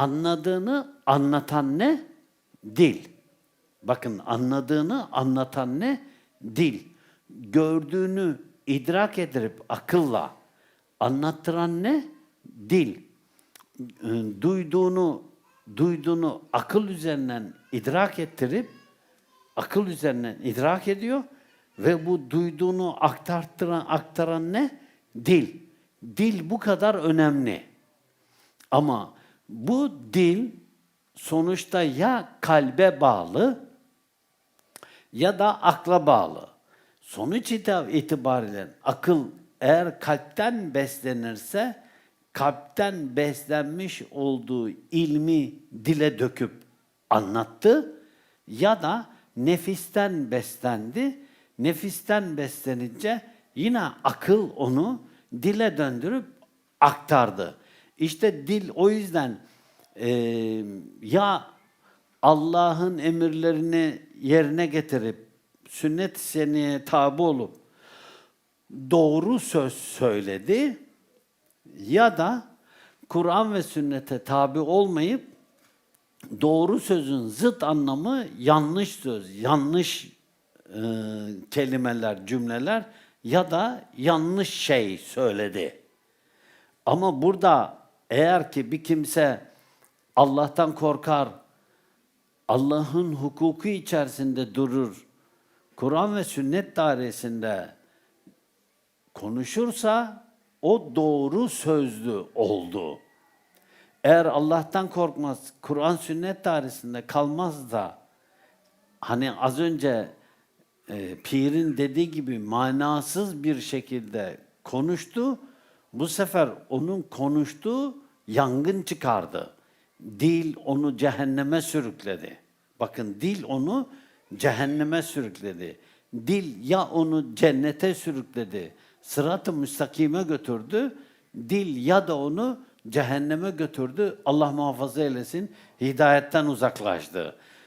Anladığını anlatan ne? Dil. Bakın anladığını anlatan ne? Dil. Gördüğünü idrak edip akılla anlattıran ne? Dil. E, Duyduğunu duyduğunu akıl üzerinden idrak ettirip akıl üzerinden idrak ediyor ve bu duyduğunu aktarttıran aktaran ne? Dil. Dil bu kadar önemli. Ama bu dil sonuçta ya kalbe bağlı ya da akla bağlı. Sonuç itibariyle akıl eğer kalpten beslenirse kalpten beslenmiş olduğu ilmi dile döküp anlattı ya da nefisten beslendi. Nefisten beslenince yine akıl onu dile döndürüp aktardı. İşte dil o yüzden eee, ya Allah'ın emirlerini yerine getirip sünnet-i seniyeye tabi olup doğru söz söyledi ya da Kur'an ve sünnete tabi olmayıp doğru sözün zıt anlamı yanlış söz, yanlış e, kelimeler, cümleler ya da yanlış şey söyledi. Ama burada eğer ki bir kimse Allah'tan korkar, Allah'ın hukuku içerisinde durur, Kur'an ve sünnet dairesinde konuşursa o doğru sözlü oldu. Eğer Allah'tan korkmaz, Kur'an sünnet dairesinde kalmaz da hani az önce e, pirin dediği gibi manasız bir şekilde konuştu. Bu sefer onun konuştuğu yangın çıkardı. Dil onu cehenneme sürükledi. Bakın dil onu cehenneme sürükledi. Dil ya onu cennete sürükledi, sırat-ı müstakime götürdü. Dil ya da onu cehenneme götürdü. Allah muhafaza eylesin, hidayetten uzaklaştı.